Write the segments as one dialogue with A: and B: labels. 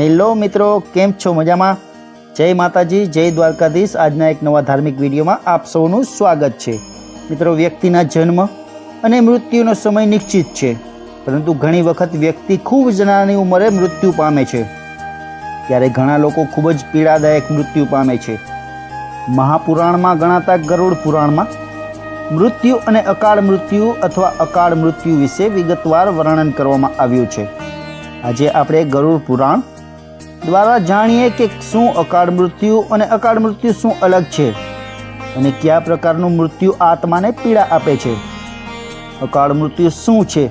A: Hello મિત્રો, કેમ છો મજામાં? જય માતાજી, જય દ્વારકાધીશ. આજના એક નવા ધાર્મિક વિડીયોમાં આપ સૌનું સ્વાગત છે. મિત્રો, વ્યક્તિના જન્મ અને મૃત્યુનો સમય નિશ્ચિત છે, પરંતુ ઘણી વખત વ્યક્તિ ખૂબ જ નાની ઉંમરે મૃત્યુ પામે છે. ત્યારે ઘણા લોકો ખૂબ જ પીડાદાયક મૃત્યુ પામે છે. મહાપુરાણમાં ગણાતા ગરુડ પુરાણમાં, મૃત્યુ અને અકાળ મૃત્યુ અથવા અકાળ મૃત્યુ વિશે વિગતવાર વર્ણન કરવામાં આવ્યું છે. આજે આપણે ગરુડ પુરાણ દ્વારા જાણીએ કે શું અકાળ મૃત્યુ અને અકાળ મૃત્યુ શું અલગ છે અને કયા પ્રકારનું મૃત્યુ આત્માને પીડા આપે છે? અકાળ મૃત્યુ શું છે?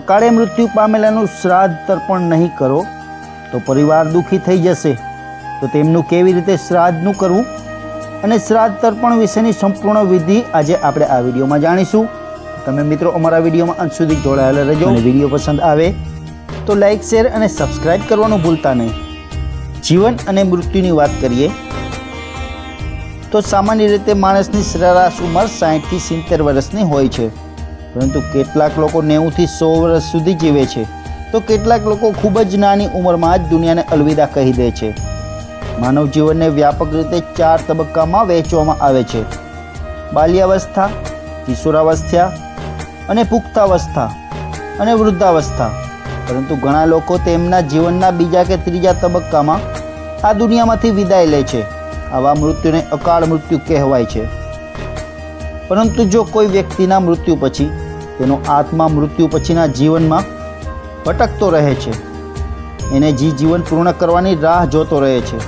A: અકાળે મૃત્યુ પામેલાનું શ્રાદ્ધ તર્પણ નહીં કરો તો પરિવાર દુઃખી થઈ જશે. તો તેમનું કેવી રીતે શ્રાદ્ધનું કરવું? અને શ્રાદ્ધ તર્પણ વિશેની સંપૂર્ણ વિધિ આજે આપણે આ વિડીયોમાં જાણીશું. તમે મિત્રો અમારા વિડીયોમાં અંત સુધી જોડાયેલા રહેજો. અને વીડિયો પસંદ આવે તો લાઈક, શેર અને સબસ્ક્રાઇબ કરવાનું ભૂલતા નહીં. જીવન અને મૃત્યુની વાત કરીએ, તો સામાન્ય રીતે માણસની સરેરાશ ઉંમર સાહીઠથી સિત્તેર વર્ષની હોય છે. પરંતુ કેટલાક લોકો નેવુંથી સો વર્ષ સુધી જીવે છે. તો કેટલાક લોકો ખૂબ જ નાની ઉંમરમાં જ દુનિયાને અલવિદા કહી દે છે. માનવ જીવનને વ્યાપક રીતે ચાર તબક્કામાં વહેંચવામાં આવે છે. બાલ્યાવસ્થા, કિશોરાવસ્થા અને પુખ્તાવસ્થા અને વૃદ્ધાવસ્થા. પરંતુ ઘણા લોકો તેમના જીવનના બીજા કે ત્રીજા તબક્કામાં આ દુનિયામાંથી વિદાય લે છે. આવા મૃત્યુને અકાળ મૃત્યુ કહેવાય છે. પરંતુ જો કોઈ વ્યક્તિના મૃત્યુ પછી, તેનો આત્મા મૃત્યુ પછીના જીવનમાં ભટકતો રહે છે, એને જી જીવન પૂર્ણ કરવાની રાહ જોતો રહે છે,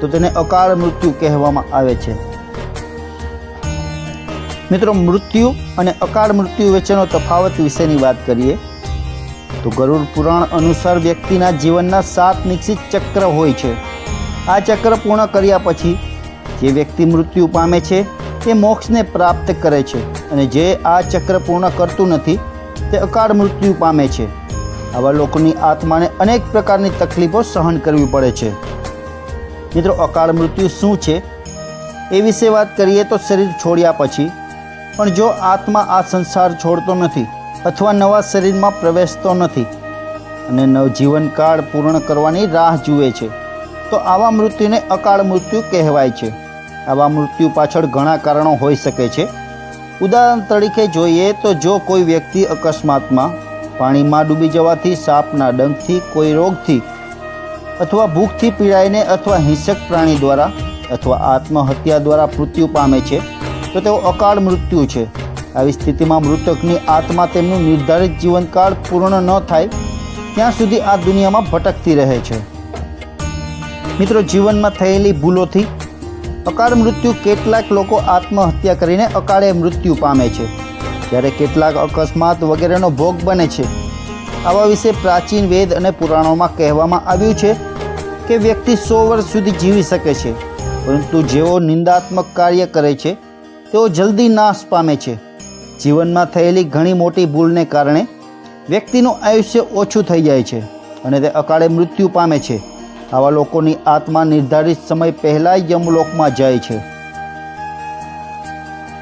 A: તો તેને અકાળ મૃત્યુ કહેવામાં આવે છે. મિત્રો, મૃત્યુ અને અકાળ મૃત્યુ વચ્ચેનો તફાવત વિશેની વાત કરીએ, તો ગરુડ પુરાણ અનુસાર વ્યક્તિના જીવનના સાત નિશ્ચિત ચક્ર હોય છે. આ ચક્ર પૂર્ણ કર્યા પછી જે વ્યક્તિ મૃત્યુ પામે છે, તે મોક્ષને પ્રાપ્ત કરે છે અને જે આ ચક્ર પૂર્ણ કરતું નથી, તે અકાળ મૃત્યુ પામે છે. આવા લોકોની આત્માને અનેક પ્રકારની તકલીફો સહન કરવી પડે છે. મિત્રો, અકાળ મૃત્યુ શું છે? એ વિશે વાત કરીએ તો શરીર છોડ્યા પછી. પણ જો આત્મા આ સંસાર છોડતો નથી અથવા નવા શરીરમાં પ્રવેશતો નથી અને નવજીવનકાળ પૂર્ણ કરવાની રાહ જુએ છે તો આવા મૃત્યુને અકાળ મૃત્યુ કહેવાય છે. આવા મૃત્યુ પાછળ ઘણા કારણો હોઈ શકે છે. ઉદાહરણ તરીકે જોઈએ તો જો કોઈ વ્યક્તિ અકસ્માતમાં પાણીમાં ડૂબી જવાથી સાપના ડંખથી, કોઈ રોગથી અથવા ભૂખથી પીડાઈને અથવા હિંસક પ્રાણી દ્વારા અથવા આત્મહત્યા દ્વારા મૃત્યુ પામે છે, તો તેઓ અકાળ મૃત્યુ છે. આવી સ્થિતિમાં મૃતકની આત્મા તેમનું નિર્ધારિત જીવનકાળ પૂર્ણ ન થાય, ત્યાં સુધી આ દુનિયામાં ભટકતી રહે છે. મિત્રો, જીવનમાં થયેલી ભૂલોથી અકાળ મૃત્યુ કેટલાક લોકો આત્મહત્યા કરીને અકાળે મૃત્યુ પામે છે. જ્યારે કેટલાક અકસ્માત વગેરેનો ભોગ બને છે. આવા વિશે પ્રાચીન વેદ અને પુરાણોમાં કહેવામાં આવ્યું છે કે વ્યક્તિ સો વર્ષ સુધી જીવી શકે છે. પરંતુ જેઓ નિંદાત્મક કાર્ય કરે છે, તેઓ જલ્દી નાશ પામે છે. જીવનમાં થયેલી ઘણી મોટી ભૂલને કારણે વ્યક્તિનું આયુષ્ય ઓછું થઈ જાય છે અને તે અકાળે મૃત્યુ પામે છે. આવા લોકોની આત્મા નિર્ધારિત સમય પહેલાં યમલોકમાં જાય છે.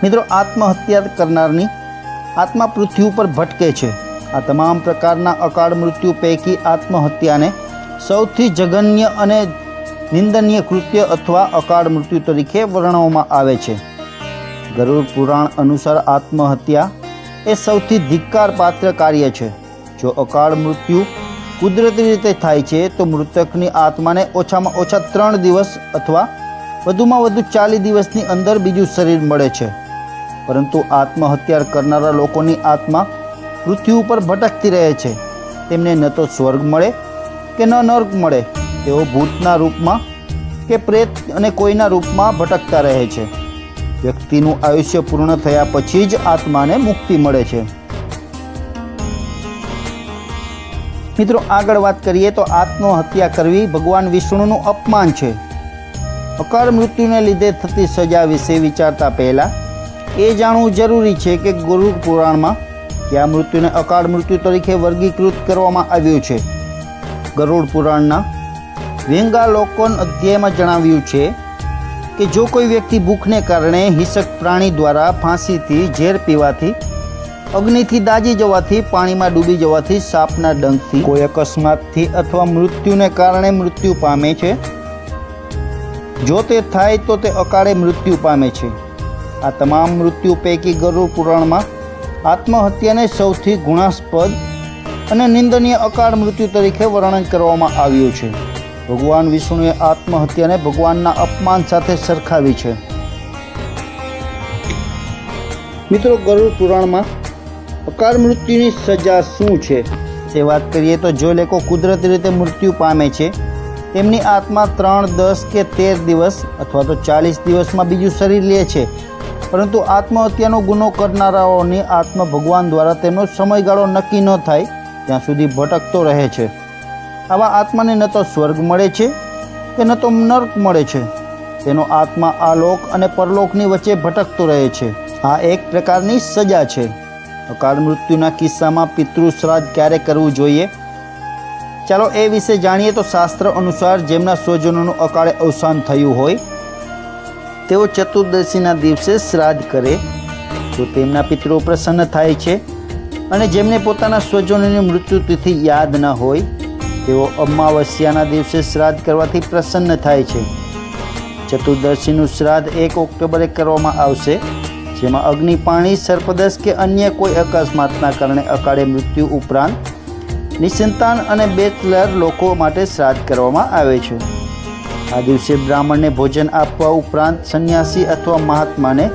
A: મિત્રો, આત્મહત્યા કરનારની આત્મા પૃથ્વી ઉપર ભટકે છે. આ તમામ પ્રકારના અકાળ મૃત્યુ પૈકી આત્મહત્યાને સૌથી જઘન્ય અને નિંદનીય કૃત્ય અથવા અકાળ મૃત્યુ તરીકે વર્ણવવામાં આવે છે. ગરુડ પુરાણ અનુસાર આત્મહત્યા એ સૌથી ધિક્કાર પાત્ર કાર્ય છે. જો અકાળ મૃત્યુ કુદરતી રીતે થાય છે, તો મૃતકની આત્માને ઓછામાં ઓછા ત્રણ દિવસ અથવા વધુમાં વધુ ચાલીસ દિવસની અંદર બીજું શરીર મળે છે. પરંતુ આત્મહત્યા કરનારા લોકોની આત્મા પૃથ્વી ઉપર ભટકતી રહે છે. તેમને ન તો સ્વર્ગ મળે કે ન નર્ક મળે. તેઓ ભૂતના રૂપમાં કે પ્રેત અને કોઈના રૂપમાં ભટકતા રહે છે. વ્યક્તિનું આયુષ્ય પૂર્ણ થયા પછી જ આત્માને મુક્તિ મળે છે. મિત્રો, આગળ વાત કરીએ તો આત્મહત્યા કરવી ભગવાન વિષ્ણુનું અપમાન છે. અકાળ મૃત્યુને લીધે થતી સજા વિશે વિચારતા પહેલાં એ જાણવું જરૂરી છે કે ગુરુ પુરાણમાં કયા મૃત્યુને અકાળ મૃત્યુ તરીકે વર્ગીકૃત કરવામાં આવ્યું છે. ગરુડ પુરાણના વ્યંગાલોકન અધ્યાયમાં જણાવ્યું છે કે જો કોઈ વ્યક્તિ ભૂખને કારણે હિંસક પ્રાણી દ્વારા ફાંસીથી ઝેર પીવાથી અગ્નિથી દાજી જવાથી, પાણીમાં ડૂબી જવાથી સાપના ડંખથી, કોઈ અકસ્માતથી અથવા મૃત્યુને કારણે મૃત્યુ પામે છે? જો તે થાય તો તે અકાળે મૃત્યુ પામે છે. આ તમામ મૃત્યુ પૈકી ગરુડ પુરાણમાં આત્મહત્યાને સૌથી ગુણાસ્પદ અને નિંદનીય અકાળ મૃત્યુ તરીકે વર્ણન કરવામાં આવ્યું છે. ભગવાન વિષ્ણુએ આત્મહત્યાને ભગવાનના અપમાન સાથે સરખાવી છે. મિત્રો, ગરુડ પુરાણમાં અકાળ મૃત્યુની સજા શું છે? તે વાત કરીએ તો જો લોકો કુદરતી રીતે મૃત્યુ પામે છે તેમની આત્મા ત્રણ, દસ કે તેર દિવસ અથવા તો ચાલીસ દિવસમાં બીજું શરીર લે છે. પરંતુ આત્મહત્યાનો ગુનો કરનારાઓની આત્મા ભગવાન દ્વારા તેમનો સમયગાળો નક્કી ન થાય, ત્યાં સુધી ભટકતો રહે છે. આવા આત્માને ન તો સ્વર્ગ મળે છે કે ન તો નર્ક મળે છે. તેનો આત્મા આ લોક અને પરલોકની વચ્ચે ભટકતો રહે છે. આ એક પ્રકારની સજા છે. અકાળ મૃત્યુના કિસ્સામાં પિતૃશ્રાદ્ધ ક્યારે કરવું જોઈએ? ચાલો એ વિશે જાણીએ તો શાસ્ત્ર અનુસાર જેમના સ્વજનોનું અકાળે અવસાન થયું હોય, તેઓ ચતુર્દશીના દિવસે શ્રાદ્ધ કરે. તો તેમના પિતૃ પ્રસન્ન થાય છે અને જેમને પોતાના સ્વજનોની મૃત્યુતિથિ યાદ ન હોય, તેઓ અમાવસ્યાના દિવસે શ્રાદ્ધ કરવાથી પ્રસન્ન થાય છે. ચતુર્દશીનું શ્રાદ્ધ એક ઓક્ટોબરે કરવામાં આવશે. જેમાં અગ્નિ, પાણી, સર્પદશ કે અન્ય કોઈ અકસ્માતના કારણે અકાળે મૃત્યુ ઉપરાંત નિસંતાન અને બેચલર લોકો માટે શ્રાદ્ધ કરવામાં આવે છે. આ દિવસે બ્રાહ્મણને ભોજન આપવા ઉપરાંત સંન્યાસી અથવા મહાત્માને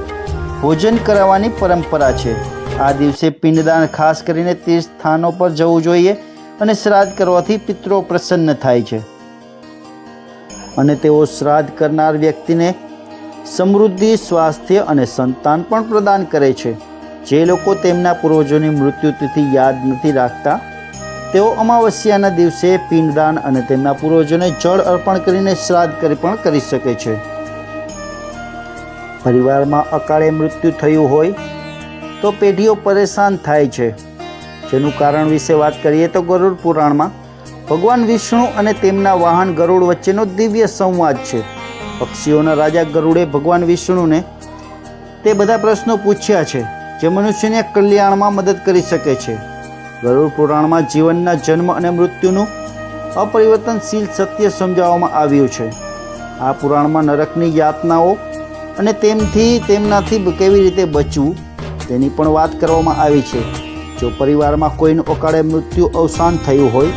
A: ભોજન કરાવવાની પરંપરા છે. આ દિવસે પિંડદાન ખાસ કરીને તે સ્થાનો પર જવું જોઈએ અને શ્રાદ્ધ કરવાથી પિત્રો પ્રસન્ન થાય છે. અને તેઓ શ્રાદ્ધ કરનાર વ્યક્તિને સમૃદ્ધિ, સ્વાસ્થ્ય અને સંતાન પણ પ્રદાન કરે છે. જે લોકો તેમના પૂર્વજોની મૃત્યુતિથિ યાદ નથી રાખતા, તેઓ અમાવસ્યાના દિવસે પિંડદાન અને તેમના પૂર્વજોને જળ અર્પણ કરીને શ્રાદ્ધ કરી પણ કરી શકે છે. પરિવારમાં અકાળે મૃત્યુ થયું હોય, તો પેઢીઓ પરેશાન થાય છે. જેનું કારણ વિશે વાત કરીએ તો ગરુડ પુરાણમાં ભગવાન વિષ્ણુ અને તેમના વાહન ગરુડ વચ્ચેનો દિવ્ય સંવાદ છે. પક્ષીઓના રાજા ગરુડે ભગવાન વિષ્ણુને તે બધા પ્રશ્નો પૂછ્યા છે જે મનુષ્યને કલ્યાણમાં મદદ કરી શકે છે. ગરુડ પુરાણમાં જીવનના જન્મ અને મૃત્યુનું અપરિવર્તનશીલ સત્ય સમજાવવામાં આવ્યું છે. આ પુરાણમાં નરકની યાતનાઓ અને તેમથી તેમનાથી કેવી રીતે બચવું તેની પણ વાત કરવામાં આવી છે. જો પરિવારમાં કોઈનું અકાળે મૃત્યુ અવસાન થયું હોય,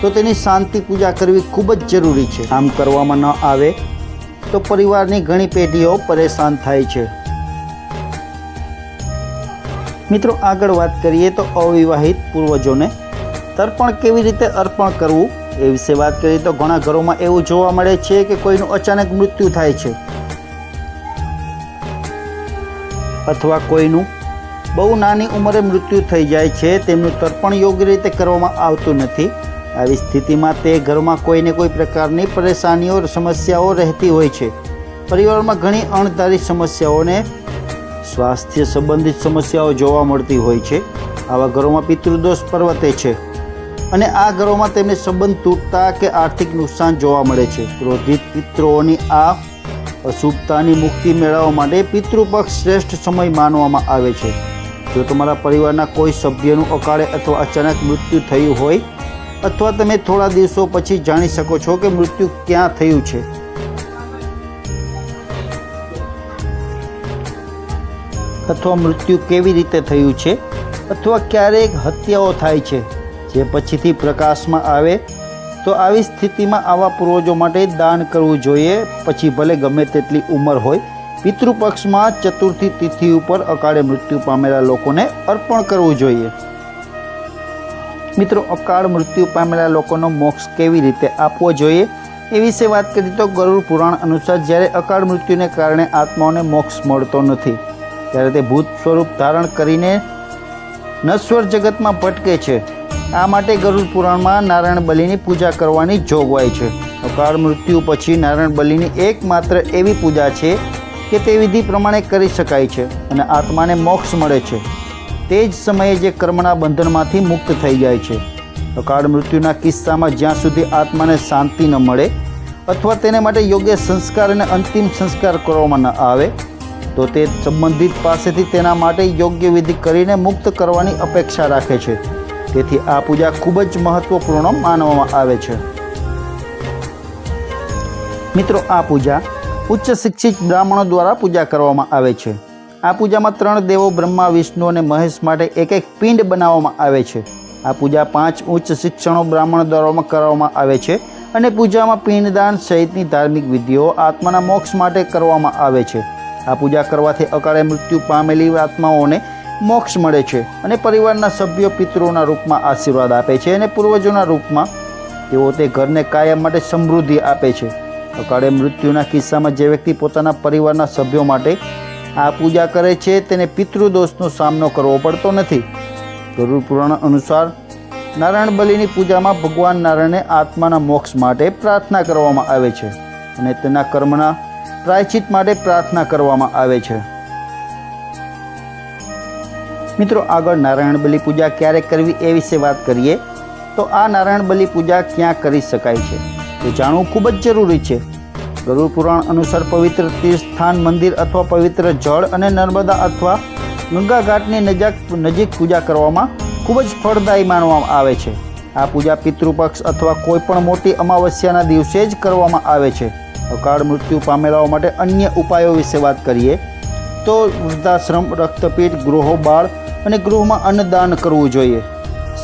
A: તો તેની શાંતિ પૂજા કરવી ખૂબ જ જરૂરી છે. આમ કરવામાં ન આવે તો પરિવારની ઘણી પેઢીઓ પરેશાન થાય છે. મિત્રો, આગળ વાત કરીએ તો અવિવાહિત પૂર્વજોને તર્પણ કેવી રીતે અર્પણ કરવું એ વિશે વાત કરીએ તો ઘણા ઘરોમાં એવું જોવા મળે છે કે કોઈનું અચાનક મૃત્યુ થાય છે. અથવા કોઈનું બહુ નાની ઉંમરે મૃત્યુ થઈ જાય છે, તેમનું તર્પણ યોગ્ય રીતે કરવામાં આવતું નથી. આવી સ્થિતિમાં તે ઘરમાં કોઈને કોઈ પ્રકારની પરેશાનીઓ, સમસ્યાઓ રહેતી હોય છે. પરિવારમાં ઘણી અણધારી સમસ્યાઓને સ્વાસ્થ્ય સંબંધિત સમસ્યાઓ જોવા મળતી હોય છે. આવા ઘરોમાં પિતૃદોષ પર્વતે છે અને આ ઘરોમાં તેમને સંબંધ તૂટતા કે આર્થિક નુકસાન જોવા મળે છે. ક્રોધિત પિતૃઓની આ અશુભતાની મુક્તિ મેળવવા માટે પિતૃપક્ષ શ્રેષ્ઠ સમય માનવામાં આવે છે. જો તમારા પરિવારના કોઈ સભ્યનું અકાળે અથવા અચાનક મૃત્યુ થયું હોય અથવા તમે થોડા દિવસો પછી જાણી શકો છો કે મૃત્યુ ક્યાં થયું છે. અથવા મૃત્યુ કેવી રીતે થયું છે? અથવા ક્યારેક હત્યાઓ થાય છે. જે પછીથી પ્રકાશમાં આવે, તો આવી સ્થિતિમાં આવા પૂર્વજો માટે દાન કરવું જોઈએ. પછી ભલે ગમે તેટલી ઉંમર હોય, પિતૃપક્ષમાં ચતુર્થી તિથિ ઉપર અકાળે મૃત્યુ પામેલા લોકોને અર્પણ કરવું જોઈએ. મિત્રો, અકાળ મૃત્યુ પામેલા લોકોનો મોક્ષ કેવી રીતે આપવો જોઈએ એ વિશે વાત કરીએ તો ગરુડ પુરાણ અનુસાર જ્યારે અકાળ મૃત્યુને કારણે આત્માઓને મોક્ષ મળતો નથી, ત્યારે તે ભૂત સ્વરૂપ ધારણ કરીને નશ્વર જગતમાં ભટકે છે. આ માટે ગરુડ પુરાણમાં નારાયણ બલિની પૂજા કરવાની જોગવાઈ છે. અકાળ મૃત્યુ પછી નારાયણ બલિની એકમાત્ર એવી પૂજા છે કે તે વિધિ પ્રમાણે કરી શકાય છે અને આત્માને મોક્ષ મળે છે. તે જ સમયે જે કર્મના બંધનમાંથી મુક્ત થઈ જાય છે. અકાળ મૃત્યુના કિસ્સામાં જ્યાં સુધી આત્માને શાંતિ ન મળે અથવા તેને માટે યોગ્ય સંસ્કાર અને અંતિમ સંસ્કાર કરવામાં ન આવે, તો તો સંબંધિત પાસેથી તેના માટે યોગ્ય વિધિ કરીને મુક્ત કરવાની અપેક્ષા રાખે છે. તેથી આ પૂજા ખૂબ જ મહત્વપૂર્ણ માનવામાં આવે છે. મિત્રો, આ પૂજા ઉચ્ચ શિક્ષિત બ્રાહ્મણો દ્વારા પૂજા કરવામાં આવે છે. આ પૂજામાં ત્રણ દેવો બ્રહ્મા, વિષ્ણુ અને મહેશ માટે એક એક પિંડ બનાવવામાં આવે છે. આ પૂજા પાંચ ઉચ્ચ શિક્ષણો બ્રાહ્મણ દ્વારામાં કરવામાં આવે છે અને પૂજામાં પિંડદાન સહિતની ધાર્મિક વિધિઓ આત્માના મોક્ષ માટે કરવામાં આવે છે. આ પૂજા કરવાથી અકાળે મૃત્યુ પામેલી આત્માઓને મોક્ષ મળે છે અને પરિવારના સભ્યો પિતૃઓના રૂપમાં આશીર્વાદ આપે છે અને પૂર્વજોના રૂપમાં તેઓ તે ઘરને કાયમ માટે સમૃદ્ધિ આપે છે. અકાળે મૃત્યુના કિસ્સામાં જે વ્યક્તિ પોતાના પરિવારના સભ્યો માટે આ પૂજા કરે છે તેને પિતૃદોષનો સામનો કરવો પડતો નથી. ગરુડ પુરાણ અનુસાર નારાયણ બલિની પૂજામાં ભગવાન નારાયણને આત્માના મોક્ષ માટે પ્રાર્થના કરવામાં આવે છે અને તેના કર્મના પ્રાયચિત માટે પ્રાર્થના કરવામાં આવે છે. મિત્રો, આગળ નારાયણ બલિ પૂજા ક્યારે કરવી એ વિશે વાત કરીએ તો આ નારાયણ બલિ પૂજા ક્યાં કરી શકાય છે તે જાણવું ખૂબ જ જરૂરી છે. ગરુડ પુરાણ અનુસાર પવિત્ર તીર્થસ્થાન, મંદિર અથવા પવિત્ર જળ અને નર્મદા અથવા ગંગા ઘાટની નજીક નજીક પૂજા કરવામાં ખૂબ જ ફળદાયી માનવામાં આવે છે. આ પૂજા પિતૃપક્ષ અથવા કોઈપણ મોટી અમાવસ્યાના દિવસે જ કરવામાં આવે છે. અકાળ મૃત્યુ પામેલાઓ માટે અન્ય ઉપાયો વિશે વાત કરીએ તો વૃદ્ધાશ્રમ, રક્તપીઠ, ગૃહો, બાળ અને ગૃહમાં અન્નદાન કરવું જોઈએ.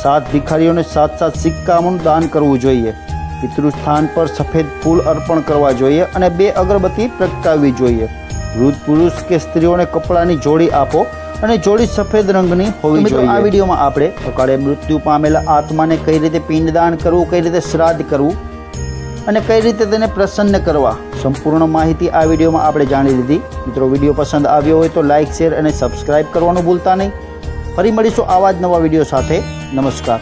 A: સાત ભિખારીઓને સાત સાત સિક્કાઓનું દાન કરવું જોઈએ. પિતૃસ્થાન પર સફેદ ફૂલ અર્પણ કરવા જોઈએ અને બે અગરબત્તી પ્રગટાવવી જોઈએ. વૃદ્ધ પુરુષ કે સ્ત્રીઓને કપડાની જોડી આપો અને જોડી સફેદ રંગની હોવી જોઈએ આ વિડીયોમાં આપણે અકાળે મૃત્યુ પામેલા આત્માને કઈ રીતે પિંડદાન કરવું કઈ રીતે શ્રાદ્ધ કરવું અને કઈ રીતે તેને પ્રસન્ન કરવા સંપૂર્ણ માહિતી આ વિડીયોમાં આપણે જાણી લીધી. મિત્રો વીડિયો પસંદ આવ્યો હોય તો લાઇક શેર અને સબસ્ક્રાઇબ કરવાનું ભૂલતા નહીં. ફરી મળીશું આવા જ નવા વીડિયો સાથે. નમસ્કાર.